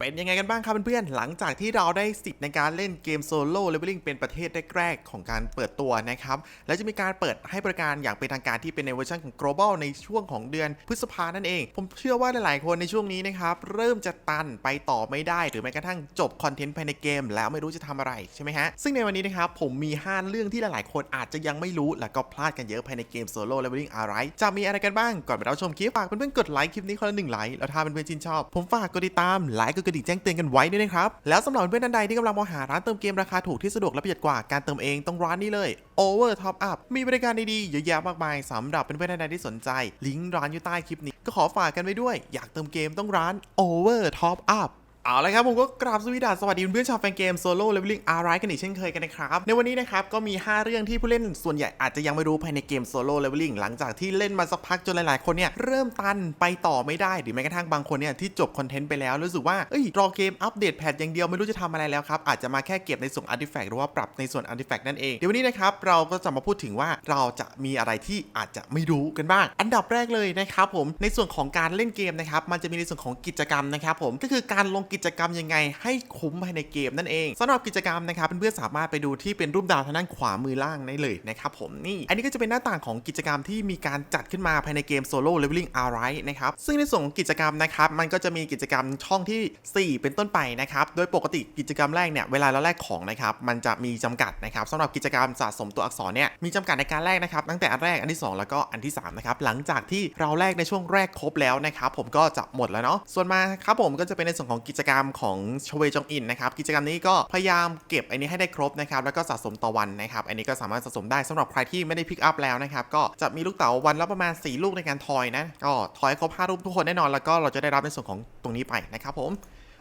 เป็นยังไงกันบ้างครับเพื่อนๆ หลังจากที่เราได้สิทธิ์ในการเล่นเกมโซโล่เลเวลลิ่งเป็นประเทศแรกๆของการเปิดตัวนะครับ และจะมีการเปิดให้บริการอย่างเป็นทางการที่เป็นในเวอร์ชันของ global ในช่วงของเดือนพฤษภานั่นเอง ผมเชื่อว่าหลายๆคนในช่วงนี้นะครับ เริ่มจะตันไปต่อไม่ได้ หรือแม้กระทั่งจบคอนเทนต์ภายในเกม แล้วไม่รู้จะทำอะไรใช่ไหมฮะ ซึ่งในวันนี้นะครับผมมี 5 เรื่องที่หลายๆ คนอาจจะยังไม่รู้และก็พลาดกันเยอะภายในเกมโซโล่เลเวลลิ่งอะไรจะมีอะไรกันบ้างก่อนไปรับชมคลิปฝากเพื่อนๆกดไลค์คลิปนี้คนละหนึ่งไลค์แล้วถ้าเพื่อนๆชื่นชอบ ผมฝากกดติดตามไลค์กดกระดิ่งแจ้งเตือนกันไว้ด้วยนะครับ แล้วสำหรับเพื่อนๆท่านใดที่กำลังมองหาร้านเติมเกมราคาถูกที่สะดวกและประหยัดกว่าการเติมเองต้องร้านนี้เลย Over Top Up มีบริการดีๆเยอะแยะมากมายสำหรับเพื่อนๆท่านใดที่สนใจ ลิงก์ร้านอยู่ใต้คลิปนี้ก็ขอฝากกันไว้ด้วย อยากเติมเกมต้องร้าน Over Top Up เอาละครับผมก็กราบสวสดีสวัสดีเพื่อนๆชาวแฟนเกมโซโล่เลเวลลิ่งอาร์ไรกันอีกเช่นเคยกันนะครับ ในวันนี้นะครับ ก็มี 5 เรื่องที่ผู้เล่นส่วนใหญ่อาจจะยังไม่รู้ภายในเกมโซโล่เลเวลลิ่งหลังจากที่เล่นมาสักพักจนหลาย ๆ คนเนี่ย เริ่มตันไปต่อไม่ได้ หรือแม้กระทั่งบางคนเนี่ย ที่จบคอนเทนต์ไปแล้ว รู้สึกว่า เอ้ย รอเกมอัปเดตแพทอย่างเดียวไม่รู้จะทำอะไรแล้วครับ อาจจะมาแค่เก็บในส่วนอาร์ติแฟกต์หรือว่าปรับในส่วนอาร์ติแฟกต์นั่นเองเดี๋ยววันนี้นะครับเราก็จะมาพูดถึงว่าเราจะมีอะไรที่อาจจะไม่รู้กันบ้างอันดับแรกเลยนะครับผมในส่วนของการเล่นเกมนะครับมันจะมีในส่วนของกิจกรรมนะครับผมก็คือการลงกิจกรรมยังไงให้คุ้มภายในเกมนั่นเองสำหรับกิจกรรมนะครับเพื่อนๆสามารถไปดูที่เป็นรูปดาวทางด้านขวามือล่างได้เลยนะครับผมนี่ อันนี้ก็จะเป็นหน้าต่างของกิจกรรมที่มีการจัดขึ้นมาภายในเกม Solo Leveling a r i g h t นะครับซึ่งในส่วนของกิจกรรมนะครับมันก็จะมีกิจกรรมช่องทีสี่4 เป็นต้นไปนะครับโดยปกติกิจกรรมแรกเนี่ยเวลาเราแลกของนะครับมันจะมีจำกัดนะครับสำหรับกิจกรรมสะสมตัวอักษรเนี่ยมีจำกัดในการแลกนะครับตั้งแต่อันแรกอันที่สองแล้วก็อันที่สามนะครับหลังจากที่เราแลกในช่วงแรกครบแล้วนะครับผมก็จะหมดแล้วเนาะส่วนมาครับผมก็จะเป็นในส่วนของกิจกรรมของชเวจงอินนะครับกิจกรรมนี้ก็พยายามเก็บอันนี้ให้ได้ครบนะครับแล้วก็สะสมต่อวันนะครับอันนี้ก็สามารถสะสมได้สำหรับใครที่ไม่ได้พิกอัพแล้วนะครับก็จะมีลูกเต๋าวันละประมาณ 4 ลูกในการทอยนะก็ทอยครบ5ลูกทุกคนแน่นอนแล้วก็เราจะได้รับในส่วนของตรงนี้ไปนะครับผม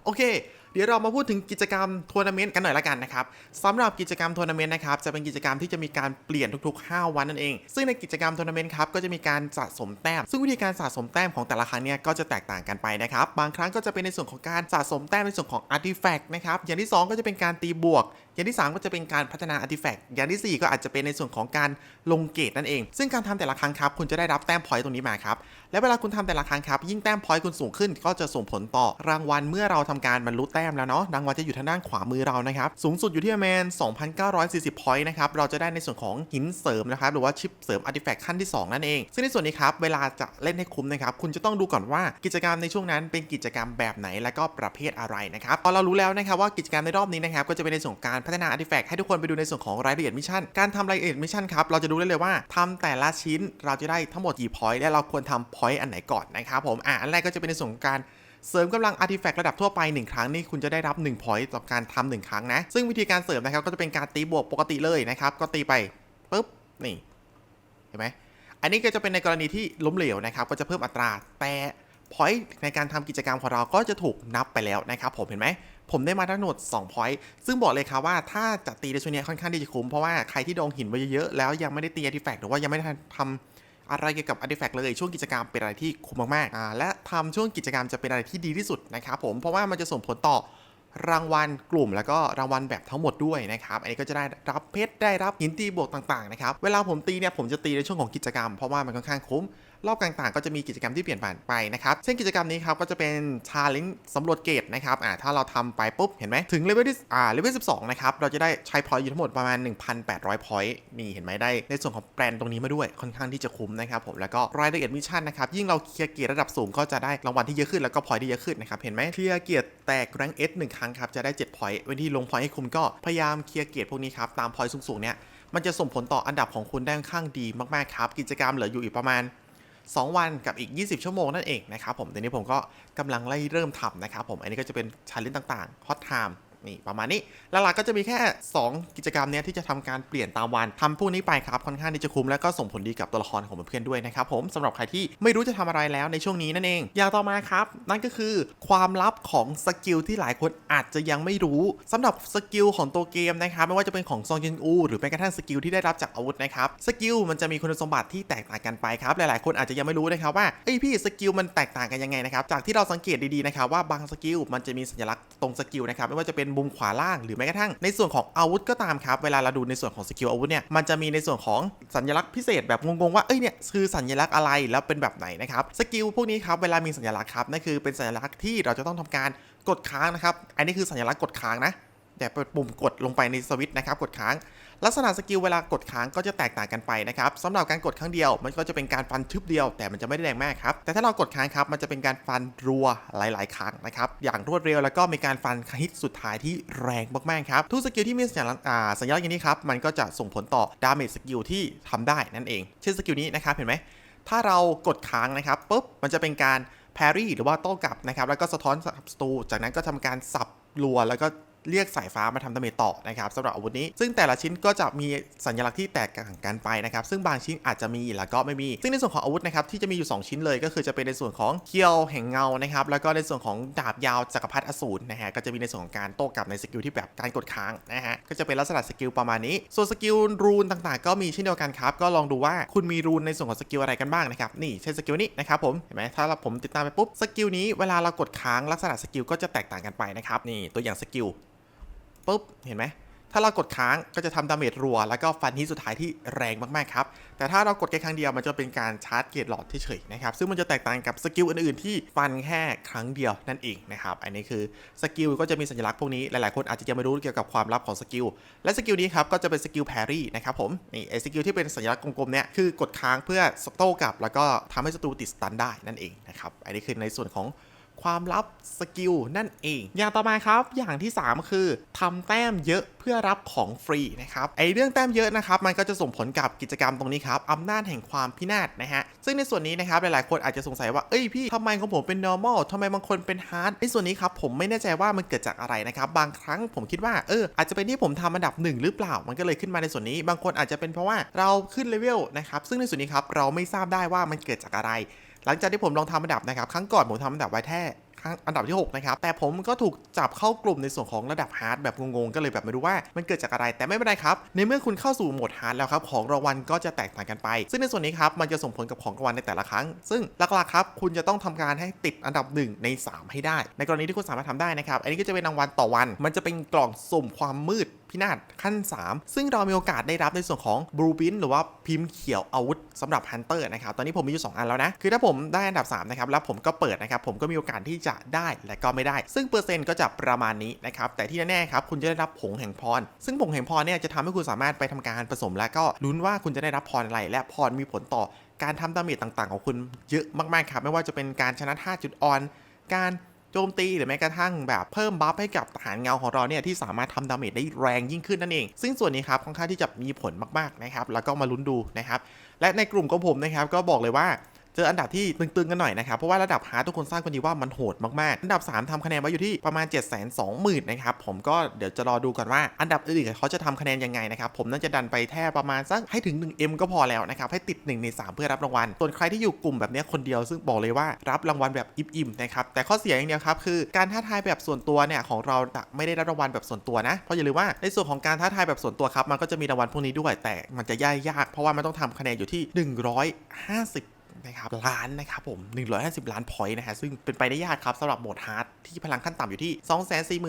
โอเค เดี๋ยวเรามาพูดถึงกิจกรรมทัวร์นาเมนต์กันหน่อยละกันนะครับสำหรับกิจกรรมทัวร์นาเมนต์นะครับจะเป็นกิจกรรมที่จะมีการเปลี่ยนทุก ๆ 5 วันนั่นเอง ซึ่งในกิจกรรมทัวร์นาเมนต์ครับก็จะมีการสะสมแต้ม ซึ่งวิธีการสะสมแต้มของแต่ละครั้งเนี่ยก็จะแตกต่างกันไปนะครับบางครั้งก็จะเป็นในส่วนของการสะสมแต้มในส่วนของอาร์ติแฟกต์นะครับอย่างที่ 2 ก็จะเป็นการตีบวก อย่างที่ 3 ก็จะเป็นการพัฒนาอาร์ติแฟกต์อย่างทีสี่4 ก็อาจจะเป็นในส่วนของการลงเกรดนั่นเอง ซึ่งการทำแต่ละครั้งครับคุณจะได้รับแต้มพอยต์ตรงนี้มาครับ และเวลาคุณทำแต่ละครั้งครับ ยิ่งแต้มพอยต์คุณสูงขึ้น ก็จะส่งผลต่อรางวัลเมื่อเราทำการบรรลุแต้มแล้วเนาะรางวัลจะอยู่ทางด้านขวามือเรานะครับสูงสุดอยู่ที่ประมาณ2,940พอยต์นะครับเราจะได้ในส่วนของหินเสริมนะครับหรือว่าชิปเสริมอาร์ติแฟกต์ขั้นที่ 2 นั่นเอง ซึ่งในส่วนนี้ครับเวลาจะเล่นให้คุ้มนะครับคุณจะต้องดูก่อนว่ากิจกรรมในช่วงนั้นเป็นกิจกรรมแบบไหนและก็ประเภทอะไรนะครับพอเรารู้แล้วนะครับว่ากิจกรรมในรอบนี้นะครับก็จะเป็นในส่วนการพัฒนาอาร์ติแฟกต์ให้ทุกคนไปดูในส่วนของรายละเอียดมิชชั่น การทำรายละเอียดมิชชั่นครับ เราจะดูได้เลยว่าทำแต่ละชิ้นเราจะได้ทั้งหมดกี่พอยต์และเราควรทำพอยต์อันไหนก่อนนะครับผม อะอันแรกก็จะเป็นในส่วนของการเสริมกำลังอาร์ติแฟกต์ระดับทั่วไป 1 ครั้งนี่คุณจะได้รับ1 point ต่อการทำหนึ่งครั้งนะ ซึ่งวิธีการเสริมนะครับก็จะเป็นการตีบวกปกติเลยนะครับ ก็ตีไปปุ๊บ นี่ เห็นไหมอันนี้ก็จะเป็นในกรณีที่ล้มเหลวนะครับ ก็จะเพิ่มอัตราแต่ point ในการทำกิจกรรมของเราก็จะถูกนับไปแล้วนะครับผมเห็นไหม ผมได้มาทั้งหมด2 point ซึ่งบอกเลยครับว่าถ้าจะตีในช่วงนี้ค่อนข้างที่จะคุ้ม เพราะว่าใครที่โดนหินไปเยอะๆ แล้วยังไม่ได้ตีอาร์ติแฟกต์หรือว่ายังไม่ได้ทำอะไรเกี่ยวกับอาร์ติแฟกต์เลย ช่วงกิจกรรมเป็นอะไรที่คุ้มมากๆอ่าและทำช่วงกิจกรรมจะเป็นอะไรที่ดีที่สุดนะครับผมเพราะว่ามันจะส่งผลต่อรางวัลกลุ่ม แล้วก็รางวัลแบบทั้งหมดด้วยนะครับ อันนี้ก็จะได้รับเพชรได้รับหินตีบวกต่างๆนะครับ เวลาผมตีเนี่ยผมจะตีในช่วงของกิจกรรม เพราะว่ามันค่อนข้างคุ้ม รอบต่างๆ ก็จะมีกิจกรรมที่เปลี่ยนผ่านไปนะครับเช่นกิจกรรมนี้ครับก็จะเป็นชาเลนจ์สำรวจเกรดนะครับอ่าถ้าเราทำไปปุ๊บเห็นไหมถึงเลเวลที่อ่าเลเวล12นะครับเราจะได้ใช้พอยต์อยู่ทั้งหมดประมาณ 1,800พอยต์นี่เห็นไหมได้ในส่วนของแบรนด์ตรงนี้มาด้วยค่อนข้างที่จะคุ้มนะครับผมแล้วก็รายละเอียดมิชชั่นนะครับยิ่งเราเคลียร์เกียร์ระดับสูงก็จะได้รางวัลที่เยอะขึ้นแล้วก็พอยต์ที่เยอะขึ้นนะครับเห็นไหมเคลียร์เกียร์แตกแรงเอสหนึ่งครั้งครับจะได้7พอยต์วิธีลงพอยต์ให้คุ้มก็พยายามเคลียร์เกียร์พวกนี้ครับตามพอยต์สูงๆเนี่ยมันจะส่งผลต่ออันดับของคุณได้ค่อนข้างดีมากๆครับกิจกรรมเหลืออยู่อีกประมาณ 2 วันกับอีก 20 ชั่วโมงนั่นเองนะครับผมตอนนี้ผมก็กำลังไล่เริ่มทำนะครับผมอันนี้ก็จะเป็นชาเลนจ์ต่างๆฮอตไทม์ นี่ประมาณนี้หลักๆก็จะมีแค่ 2 กิจกรรมเนี้ยที่จะทำการเปลี่ยนตามวันทำพวกนี้ไปครับค่อนข้างที่จะคุ้มแล้วก็ส่งผลดีกับตัวละครของเพื่อนๆด้วยนะครับผมสำหรับใครที่ไม่รู้จะทำอะไรแล้วในช่วงนี้นั่นเองอย่างต่อมาครับ นั่นก็คือความลับของสกิลที่หลายคนอาจจะยังไม่รู้สำหรับสกิลของตัวเกมนะครับไม่ว่าจะเป็นของซองจินอูหรือแม้กระทั่งสกิลที่ได้รับจากอาวุธนะครับสกิลมันจะมีคุณสมบัติที่แตกต่างกันไปครับหลายๆ คนอาจจะยังไม่รู้นะครับว่าเอ้ยพี่สกิลมันแตกต่างกันยังไงนะครับจากที่เราสังเกตดีๆนะครับว่าบางสกิลมันจะมีสัญลักษณ์ตรงสกิลนะครับไม่ว่าจะเป็นมุมขวาล่างหรือแม้กระทั่งในส่วนของอาวุธก็ตามครับ เวลาเราดูในส่วนของสกิลอาวุธเนี่ยมันจะมีในส่วนของสัญลักษณ์พิเศษแบบงงๆว่าเอ้ยเนี่ยคือสัญลักษณ์อะไรแล้วเป็นแบบไหนนะครับสกิลพวกนี้ครับเวลามีสัญลักษณ์ครับนั่นคือเป็นสัญลักษณ์ที่เราจะต้องทำการกดค้างนะครับอันนี้คือสัญลักษณ์กดค้างนะ แต่เปิดปุ่มกดลงไปในสวิตช์นะครับ กดค้าง ลักษณะสกิลเวลากดค้างก็จะแตกต่างกันไปนะครับสำหรับการกดครั้งเดียว มันก็จะเป็นการฟันทึบเดียว แต่มันจะไม่ได้แรงมากครับ แต่ถ้าเรากดค้างครับ มันจะเป็นการฟันรัวหลาย ๆ ครั้งนะครับ อย่างรวดเร็วแล้วก็มีการฟันฮิตสุดท้ายที่แรงมาก ๆ ครับ ทุกสกิลที่มีสัญลักษณ์อ่าสัญลักษณ์อย่างนี้ครับ มันก็จะส่งผลต่อดาเมจสกิลที่ทำได้นั่นเอง เช่นสกิลนี้นะครับเห็นไหมถ้าเรากดค้างนะครับปุ๊บมันจะเป็นการแพรี่หรือว่าโต้กลับนะครับแล้วก็สะท้อนศัตรูจากนั้นก็ทำการสับรัวแล้วก็ เรียกสายฟ้ามาทำดาเมจต่อนะครับสำหรับอาวุธนี้ ซึ่งแต่ละชิ้นก็จะมีสัญลักษณ์ที่แตกต่างกันไปนะครับซึ่งบางชิ้นอาจจะมีแล้วก็ไม่มี ซึ่งในส่วนของอาวุธนะครับที่จะมีอยู่ 2 ชิ้นเลยก็คือจะเป็นในส่วนของเคียวแห่งเงานะครับแล้วก็ในส่วนของดาบยาวจักรพรรดิอสูรนะฮะก็จะมีในส่วนของการโต้กลับในสกิลที่แบบการกดค้างนะฮะก็จะเป็นลักษณะสกิลประมาณนี้ ส่วนสกิลรูนต่างๆ ก็มีเช่นเดียวกันครับก็ลองดูว่าคุณมีรูนในส่วนของสกิลอะไรกันบ้างนะครับนี่เช่นสกิลนี้นะครับผมเห็นไหมถ้าเราผมติดตามไปปุ๊บสกิลนี้เวลาเรากดค้างลักษณะสกิลก็จะแตกต่างกันไปนะครับนี่ตัวอย่างสกิล ปุ๊บ เห็นไหม ถ้าเรากดค้างก็จะทำดาเมจรัว แล้วก็ฟันที่สุดท้ายที่แรงมากๆครับ แต่ถ้าเรากดแค่ครั้งเดียวมันจะเป็นการชาร์จเกตหลอดเฉยๆนะครับ ซึ่งมันจะแตกต่างกับสกิลอื่นๆที่ฟันแค่ครั้งเดียวนั่นเองนะครับ อันนี้คือสกิลก็จะมีสัญลักษณ์พวกนี้ หลายๆคนอาจจะยังไม่รู้เกี่ยวกับความลับของสกิล และสกิลนี้ครับก็จะเป็นสกิลแพรี่นะครับผม นี่ไอสกิลที่เป็นสัญลักษณ์กลมๆเนี่ยคือกดค้างเพื่อโต้กลับ แล้วก็ทำให้ศัตรูติดสตันได้นั่นเองนะครับ อันนี้คือในส่วนของ ความลับสกิลนั่นเอง อย่างต่อมาครับ อย่างที่ 3 คือทำแต้มเยอะเพื่อรับของฟรีนะครับไอเรื่องแต้มเยอะนะครับมันก็จะส่งผลกับกิจกรรมตรงนี้ครับอำนาจแห่งความพินาศนะฮะซึ่งในส่วนนี้นะครับหลายๆ คนอาจจะสงสัยว่าเอ้ยพี่ทำไมของผมเป็น normal ทำไมบางคนเป็น hard ในส่วนนี้ครับผมไม่แน่ใจว่ามันเกิดจากอะไรนะครับบางครั้งผมคิดว่าเอออาจจะเป็นที่ผมทำอันดับหนึ่งหรือเปล่ามันก็เลยขึ้นมาในส่วนนี้ บางคนอาจจะเป็นเพราะว่าเราขึ้นเลเวลนะครับซึ่งในส่วนนี้ครับเราไม่ทราบได้ว่ามันเกิดจากอะไร หลังจากที่ผมลองทำอันดับนะครับ ครั้งก่อนผมทำอันดับไว้แท้อันดับที่ 6 นะครับ แต่ผมก็ถูกจับเข้ากลุ่มในส่วนของระดับฮาร์ดแบบงงๆ ก็เลยแบบไม่รู้ว่ามันเกิดจากอะไร แต่ไม่เป็นไรครับ ในเมื่อคุณเข้าสู่โหมดฮาร์ดแล้วครับ ของรางวัลก็จะแตกต่างกันไป ซึ่งในส่วนนี้ครับ มันจะส่งผลกับของรางวัลในแต่ละครั้ง ซึ่งหลักๆครับ คุณจะต้องทำการให้ติดอันดับ 1 ใน 3 ให้ได้ ในกรณีที่คุณสามารถทำได้นะครับ อันนี้ก็จะเป็นรางวัลต่อวัน มันจะเป็นกล่องสุ่มความมืด พินาศขั้น 3 ซึ่งเรามีโอกาสได้รับในส่วนของบลูบินหรือว่าพิมพ์เขียวอาวุธสำหรับฮันเตอร์นะครับ ตอนนี้ผมมีอยู่ 2 อันแล้วนะ คือถ้าผมได้อันดับ 3 นะครับ แล้วผมก็เปิดนะครับ ผมก็มีโอกาสที่จะได้และก็ไม่ได้ ซึ่งเปอร์เซ็นต์ก็จะประมาณนี้นะครับ แต่ที่แน่ๆครับ คุณจะได้รับผงแห่งพร ซึ่งผงแห่งพรเนี่ยจะทำให้คุณสามารถไปทำการผสมและก็ลุ้นว่าคุณจะได้รับพรอะไร และพรมีผลต่อการทำดาเมจต่างๆ ของคุณเยอะมากๆครับ ไม่ว่าจะเป็นการชนะท่าจุดอ่อน การ โจมตีหรือแม้กระทั่งแบบเพิ่มบัฟให้กับฐานเงาของเราเนี่ยที่สามารถทำดาเมจได้แรงยิ่งขึ้นนั่นเอง ซึ่งส่วนนี้ครับค่อนข้างที่จะมีผลมากๆนะครับแล้วก็มาลุ้นดูนะครับและในกลุ่มของผมนะครับก็บอกเลยว่า เจออันดับที่ตึงๆกันหน่อยนะครับ เพราะว่าระดับฮาร์ดทุกคนทราบกันดีว่ามันโหดมากๆ อันดับ 3ทำคะแนนไว้อยู่ที่ประมาณ 7 2 0 0 0 0นะครับ ผมก็เดี๋ยวจะรอดูก่อนว่าอันดับอื่นๆเขาจะทำคะแนนยังไงนะครับ ผมน่าจะดันไปแท่ประมาณสักให้ถึง 1M ก็พอแล้วนะครับ ให้ติด 1 ใน 3 เพื่อรับรางวัล ส่วนใครที่อยู่กลุ่มแบบนี้คนเดียวซึ่งบอกเลยว่ารับรางวัลแบบอิ่มๆนะครับ แต่ข้อเสียอย่างเดียวครับคือการท้าทายแบบส่วนตัวเนี่ยของเราจะไม่ได้รับรางวัลแบบส่วนตัวนะ เพราะอย่าลืมว่าในส่วนของการท้าทายแบบส่วนตัวครับมันก็จะมีรางวัลพวกนี้ด้วย แต่มันจะยายยากเพราะว่ามันต้องทำคะแนนอยู่ที่ 150 นะครับล้านนะครับผม 150 ล้านพอยต์นะฮะซึ่งเป็นไปได้ยากครับสำหรับโหมดฮาร์ดที่พลังขั้นต่ำอยู่ที่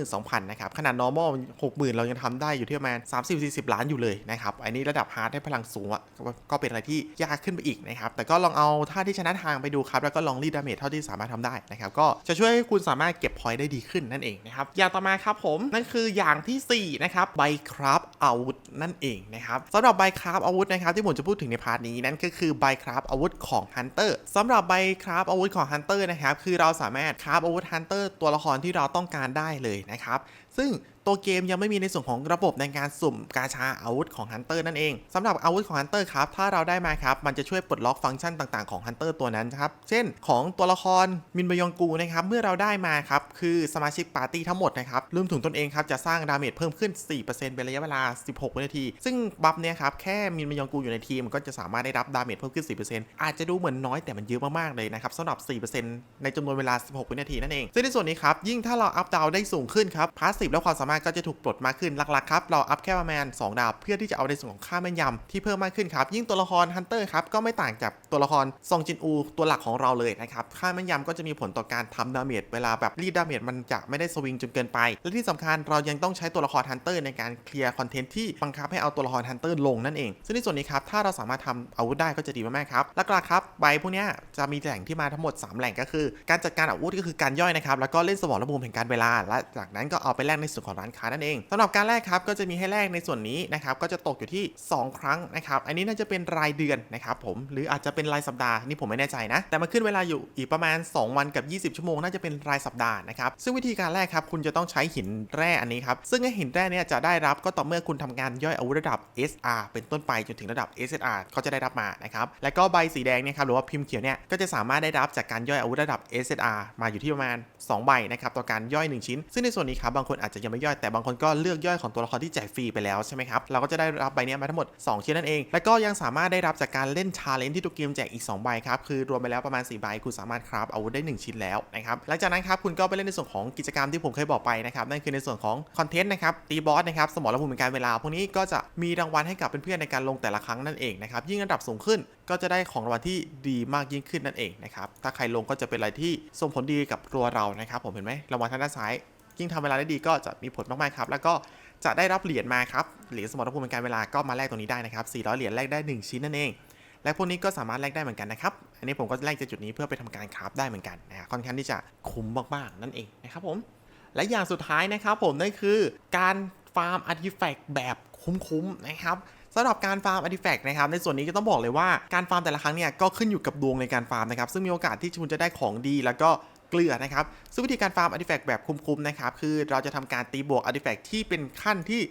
242,000 นะครับ ขนาด normal 60,000 เรายังทำได้อยู่ที่ประมาณ 30-40 ล้านอยู่เลยนะครับ อันนี้ระดับฮาร์ดให้พลังสูงอะก็เป็นอะไรที่ยากขึ้นไปอีกนะครับ แต่ก็ลองเอาท่าที่ชนะทางไปดูครับ แล้วก็ลองรีดดาเมจเท่าที่สามารถทำได้นะครับ ก็จะช่วยให้คุณสามารถเก็บพอยต์ได้ดีขึ้นนั่นเองนะครับ อย่างต่อมาครับผมนั่นคืออย่างทีสี่4นะครับใบครับอาวุธนั่นเองนะครับสำหรับใบครับอาวุธนะครับที่ผมจะพูดถึงในพาร์ทนี้นั่นก็คือใบครับอาวุธของฮันเตอร์สำหรับใบคราฟอาวุธของฮันเตอร์นะครับ คือเราสามารถคราฟอาวุธฮันเตอร์ตัวละครที่เราต้องการได้เลยนะครับ ซึ่ง ตัวเกมยังไม่มีในส่วนของระบบในการสุ่มกาชาอาวุธของฮันเตอร์นั่นเองสำหรับอาวุธของฮันเตอร์ครับถ้าเราได้มาครับมันจะช่วยปลดล็อกฟังก์ชันต่างๆของฮันเตอร์ตัวนั้นครับเช่น ของตัวละครมินบยองกูนะครับเมื่อเราได้มาครับคือสมาชิกปาร์ตี้ทั้งหมดนะครับรวมถึงตนเองครับจะสร้างดาเมจเพิ่มขึ้น 4%เป็นระยะเวลา 16 วินาที ซึ่งบัฟเนี่ยครับแค่มินบยองกูอยู่ในทีมก็จะสามารถได้รับดาเมจเพิ่มขึ้น 4%อาจจะดูเหมือนน้อยแต่มันเยอะมากๆเลยนะครับสำหรับ 4%ในจำนวนเวลา 16 วินาทีนั่นเองซึ่งในส่วนนี้ครับยิ่งถ้าเราอัพดาวได้สูงขึ้นครับพาสซีฟและความสามารถารถก็จะถูกปลดมากขึ้นหลักๆครับเราอัพแค่ประมาณ2ดาวเพื่อที่จะเอาในส่วนของค่าแม่นยำที่เพิ่มมากขึ้นครับยิ่งตัวละครฮันเตอร์ครับก็ไม่ต่างจากตัวละครซองจินอูตัวหลักของเราเลยนะครับค่าแม่นยำก็จะมีผลต่อการทำดาเมจเวลาแบบรีดดาเมจมันจะไม่ได้สวิงจนเกินไป และที่สำคัญเรายังต้องใช้ตัวละครฮันเตอร์ในการเคลียร์คอนเทนต์ที่บังคับให้เอาตัวละครฮันเตอร์ลงนั่นเอง ซึ่งในส่วนนี้ครับถ้าเราสามารถทำอาวุธได้ก็จะดีมากๆครับหลักๆครับใบพวกนี้จะมีแหล่งที่มาทั้งหมด 3 แหล่งก็คือ การจัดการอาวุธก็คือการย่อยนะครับแล้วก็เล่นสมองระบุมแห่งการเวลา และจากนั้นก็เอาไปแลกในส่วนของร้านค้านั่นเองสำหรับการแลกครับก็จะมีให้แลกในส่วนนี้นะครับก็จะตกอยู่ที่ 2 ครั้งนะครับอันนี้น่าจะเป็นรายเดือนนะครับผมหรืออาจจะเป็นรายสัปดาห์นี่ผมไม่แน่ใจนะ แต่มันขึ้นเวลาอยู่อีกประมาณ 2 วันกับ 20 ชั่วโมงน่าจะเป็นรายสัปดาห์นะครับซึ่งวิธีการแรกครับคุณจะต้องใช้หินแร่อันนี้ครับซึ่งหินแร่เนี่ยจะได้รับก็ต่อเมื่อคุณทำการย่อยอาวุธระดับ SR เป็นต้นไปจนถึงระดับ SSR เขาจะได้รับมานะครับแล้วก็ใบสีแดงเนี่ยครับหรือว่าพิมพ์เขียวเนี่ยก็จะสามารถได้รับจากการย่อยอาวุธระดับ SSR มาอยู่ที่ประมาณ 2 ใบนะครับต่อการย่อย 1 ชิ้น ซึ่งในส่วนนี้ครับบางคนอาจจะยังไม่ย่อยแต่บางคนก็เลือกย่อยของตัวละครที่แจกฟรีไปแล้วใช่ไหมครับ เราก็จะได้รับใบนี้มาทั้งหมด 2 ชิ้นนั่นเอง แล้วก็ยังสามารถได้รับจากการเล่นชาเลนจ์ที่ตัวเกมแจกอีก 2 ใบครับ คือรวมไปแล้วประมาณ 4 ใบ คุณสามารถคราฟอาวุธได้ 1 ชิ้นแล้วนะครับ หลังจากนั้นครับคุณก็ไปเล่นในส่วนของกิจกรรมที่ผมเคยบอกไปนะครับ นั่นคือในส่วนของคอนเทนต์นะครับ ตีบอสนะครับ สมรภูมิเป็นการเวลา พวกนี้ก็จะมีรางวัลให้กับเพื่อนๆในการลงแต่ละครั้งนั่นเองนะครับ ยิ่งระดับสูงขึ้นก็จะได้ของรางวัลที่ดีมากยิ่งขึ้นนั่นเองนะครับ ถ้าใครลงก็จะเป็นอะไรที่ส่งผลดีกับตัวเรานะครับผมเห็นไหมรางวัลทางด้านซ้าย ยิ่งทำเวลาได้ดีก็จะมีผลมากๆครับ แล้วก็จะได้รับเหรียญมาครับ เหรียญสมรภูมิเป็นการเวลาก็มาแลกตรงนี้ได้นะครับ 400 เหรียญแลกได้ 1 ชิ้นนั่นเอง และพวกนี้ก็สามารถแลกได้เหมือนกันนะครับ อันนี้ผมก็แลกจากจุดนี้เพื่อไปทำการคราฟได้เหมือนกันนะค่อนข้างที่จะคุ้มมากๆนั่นเองนะครับผม และอย่างสุดท้ายนะครับผมนั่นคือการฟาร์มอาร์ติแฟกต์แบบคุ้มๆนะครับสำหรับการฟาร์มอาร์ติแฟกต์นะครับในส่วนนี้ก็ต้องบอกเลยว่าการฟาร์มแต่ละครั้งเนี่ยก็ขึ้นอยู่กับดวงในการฟาร์มนะครับซึ่งมีโอกาสที่คุณจะได้ของดีแล้วก็ เกลือนะครับ ซึ่งวิธีการฟาร์มอาร์ติแฟกต์แบบคุ้มๆนะครับ คือเราจะทำการตีบวกอาร์ติแฟกต์ที่เป็นขั้นที่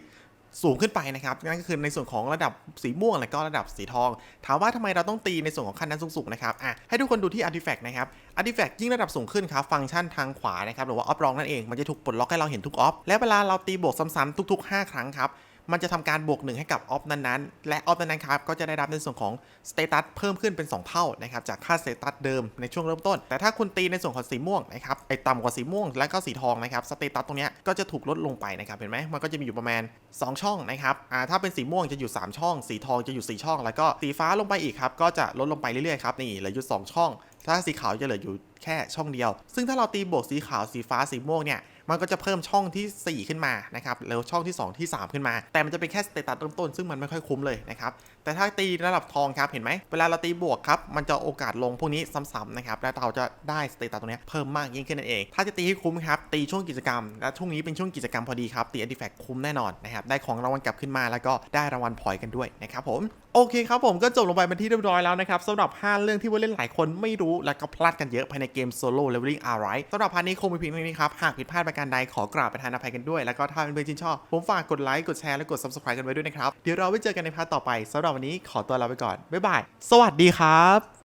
สูงขึ้นไปนะครับนั่นก็คือในส่วนของระดับสีม่วงและก็ระดับสีทอง ถามว่าทำไมเราต้องตีในส่วนของขั้นนั้นสูงๆนะครับอะให้ทุกคนดูที่ artifact นะครับ artifact ยิ่งระดับสูงขึ้นครับฟังก์ชันทางขวานะครับหรือว่าออฟรองนั่นเองมันจะถูกปลดล็อกให้เราเห็นทุกออฟและเวลาเราตีบวกซ้ำๆทุก ๆ 5 ครั้งครับ มันจะทำการบวกหนึ่งให้กับออฟนั้นๆ และออฟนั้นๆครับก็จะได้รับในส่วนของสเตตัสเพิ่มขึ้นเป็น 2 เท่านะครับจากค่าสเตตัสเดิมในช่วงเริ่มต้น แต่ถ้าคุณตีในส่วนของสีม่วงนะครับไอ้ต่ำกว่าสีม่วงและก็สีทองนะครับสเตตัสตรงนี้ก็จะถูกลดลงไปนะครับเห็นไหมมันก็จะมีอยู่ประมาณ 2 ช่องนะครับอ่าถ้าเป็นสีม่วงจะอยู่ 3 ช่อง สีทองจะอยู่ 4 ช่อง แล้วก็สีฟ้าลงไปอีกครับก็จะลดลงไปเรื่อยๆครับนี่เหลืออยู่2ช่อง ถ้าสีขาวจะเหลืออยู่แค่ช่องเดียว ซึ่งถ้าเราตีบวกสีขาวสีฟ้าสีม่วงเนี่ย มันก็จะเพิ่มช่องทีสี่ 4 ขึ้นมานะครับแล้วช่องที่ 2 ที่ 3 ขึ้นมา แต่มันจะเป็นแค่สเตตัสเริ่มต้นซึ่งมันไม่ค่อยคุ้มเลยนะครับ แต่ถ้าตีระดับทองครับเห็นไหมเวลาเราตีบวกครับมันจะโอกาสลงพวกนี้ซ้ำๆนะครับและเราจะได้สเตตัสตรงนี้เพิ่มมากยิ่งขึ้นนั่นเอง ถ้าจะตีให้คุ้มครับตีช่วงกิจกรรม และช่วงนี้เป็นช่วงกิจกรรมพอดีครับตีอันดิแฟกคุ้มแน่นอนนะครับได้ของรางวัลกลับขึ้นมาแล้วก็ได้รางวัลพอยกันด้วยนะครับผมโอเคครับผมก็จบลงไปเป็นที่เรียบร้อยแล้วนะครับสำหรับ 5 เรื่องที่ผู้เล่นหลายคนไม่รู้และก็พลาดกันเยอะภายในเกม Solo Leveling Alright สำหรับพาร์ทนี้คงมีเพียงเท่านี้ครับหากผิดพลาดประการใดขอกราบประทานอภัยกันด้วย แล้วก็ถ้าเป็นเพื่อนชื่นชอบผมฝากกดไลค์กดแชร์และกด Subscribe กันไว้ด้วยนะครับเดี๋ยวเราไว้เจอกันในพาร์ทต่อไปสำหรับวันนี้ขอตัวลาไปก่อน บ๊ายบาย สวัสดีครับ